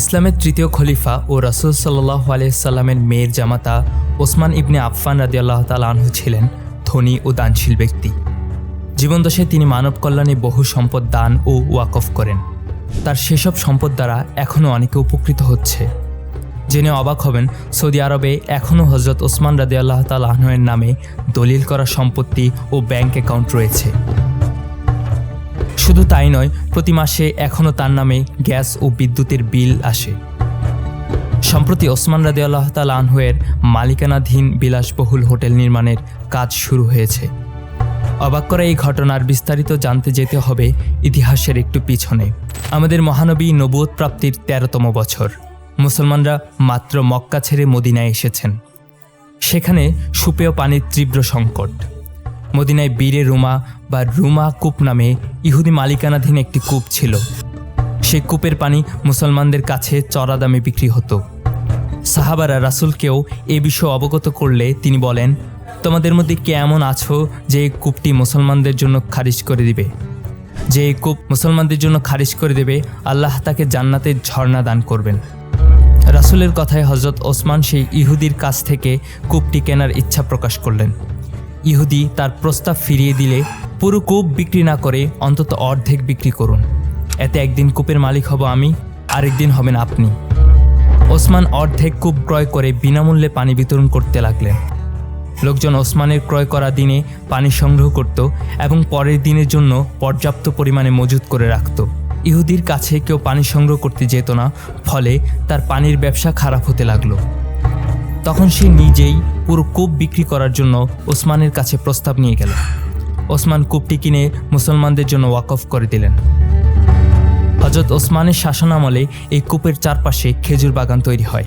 ইসলামের তৃতীয় খলিফা ও রাসুল সাল্লাহ আলিয়াল্লামের মেয়ের জামাতা ওসমান ইবনে আফফান রাদি আল্লাহ আনহু ছিলেন ধনী ও দানশীল ব্যক্তি। জীবনদশায় তিনি মানব কল্যাণে বহু সম্পদ দান ও ওয়াকফ করেন। তার সেসব সম্পদ দ্বারা এখনও অনেকে উপকৃত হচ্ছে। জেনে অবাক হবেন, সৌদি আরবে এখনও হজরত ওসমান রাদি আল্লাহ তাল আহনের নামে দলিল করা সম্পত্তি ও ব্যাংক অ্যাকাউন্ট রয়েছে। শুধু তাই নয়, প্রতি মাসে এখনও তার নামে গ্যাস ও বিদ্যুতের বিল আসে। সম্প্রতি ওসমান রাদি আল্লাহ তাল আনহুয়ের মালিকানাধীন বিলাসবহুল হোটেল নির্মাণের কাজ শুরু হয়েছে। অবাক করা এই ঘটনার বিস্তারিত জানতে যেতে হবে ইতিহাসের একটু পিছনে। আমাদের মহানবী নবুয়ত প্রাপ্তির তেরোতম বছর। মুসলমানরা মাত্র মক্কা ছেড়ে মদিনায় এসেছেন। সেখানে সুপেয় পানির তীব্র সংকট। মদিনায় বীরে রুমা বা রুমা কূপ নামে ইহুদি মালিকানাধীন একটি কূপ ছিল। সেই কূপের পানি মুসলমানদের কাছে চড়া দামে বিক্রি হতো। সাহাবারা রাসুলকেও এ বিষয়ে অবগত করলে তিনি বলেন, তোমাদের মধ্যে কে এমন আছো যে এই কূপটি মুসলমানদের জন্য খারিজ করে দিবে? যে এই কূপ মুসলমানদের জন্য খারিজ করে দেবে, আল্লাহ তাকে জান্নাতের ঝর্ণা দান করবেন। রাসুলের কথায় হজরত ওসমান সেই ইহুদির কাছ থেকে কূপটি কেনার ইচ্ছা প্রকাশ করলেন। ইহুদি তার প্রস্তাব ফিরিয়ে দিলে পুরো কূপ বিক্রি না করে অন্তত অর্ধেক বিক্রি করুন। এতে একদিন কূপের মালিক হব আমি, আরেকদিন হবেন আপনি। ওসমান অর্ধেক কূপ ক্রয় করে বিনামূল্যে পানি বিতরণ করতে লাগলেন। লোকজন ওসমানের ক্রয় করা দিনে পানি সংগ্রহ করত এবং পরের দিনের জন্য পর্যাপ্ত পরিমাণে মজুত করে রাখত। ইহুদির কাছে কেউ পানি সংগ্রহ করতে যেত না, ফলে তার পানির ব্যবসা খারাপ হতে লাগল। তখন সে নিজেই পুরো কূপ বিক্রি করার জন্য ওসমানের কাছে প্রস্তাব নিয়ে গেল। ওসমান কূপটি কিনে মুসলমানদের জন্য ওয়াকফ করে দিলেন। হজরত ওসমানের শাসনামলে এই কূপের চারপাশে খেজুর বাগান তৈরি হয়।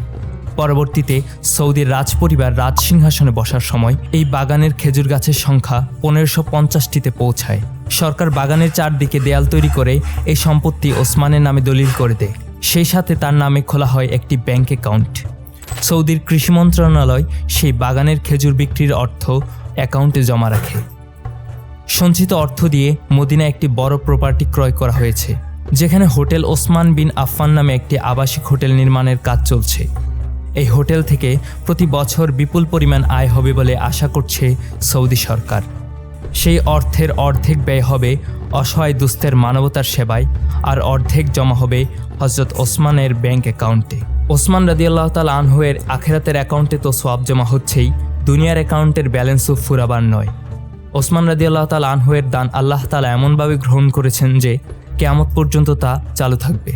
পরবর্তীতে সৌদির রাজপরিবার রাজ সিংহাসনে বসার সময় এই বাগানের খেজুর গাছের সংখ্যা পনেরোশো পঞ্চাশটিতে পৌঁছায়। সরকার বাগানের চারদিকে দেয়াল তৈরি করে এই সম্পত্তি ওসমানের নামে দলিল করে দেয়। সেই সাথে তার নামে খোলা হয় একটি ব্যাংক অ্যাকাউন্ট। সৌদির কৃষি মন্ত্রণালয় সেই বাগানের খেজুর বিক্রির অর্থ অ্যাকাউন্টে জমা রাখে। সঞ্চিত অর্থ দিয়ে মদিনা একটি বড় প্রপার্টি ক্রয় করা হয়েছে, যেখানে হোটেল ওসমান বিন আফফান নামে একটি আবাসিক হোটেল নির্মাণের কাজ চলছে। এই হোটেল থেকে প্রতি বছর বিপুল পরিমাণ আয় হবে বলে আশা করছে সৌদি সরকার। সেই অর্থের অর্ধেক ব্যয় হবে অসহায় দুস্থের মানবতার সেবায়, আর অর্ধেক জমা হবে হজরত ওসমানের ব্যাংক অ্যাকাউন্টে। ওসমান রাদিয়াল্লাহ তাল আনহুয়ের আখেরাতের অ্যাকাউন্টে তো সোয়াব জমা হচ্ছেই, দুনিয়ার অ্যাকাউন্টের ব্যালেন্সও ফুরাবার নয়। ওসমান রাদিয়াল্লাহ তাল আনহুয়ের দান আল্লাহ তালা এমনভাবে গ্রহণ করেছেন যে কেমত পর্যন্ত তা চালু থাকবে।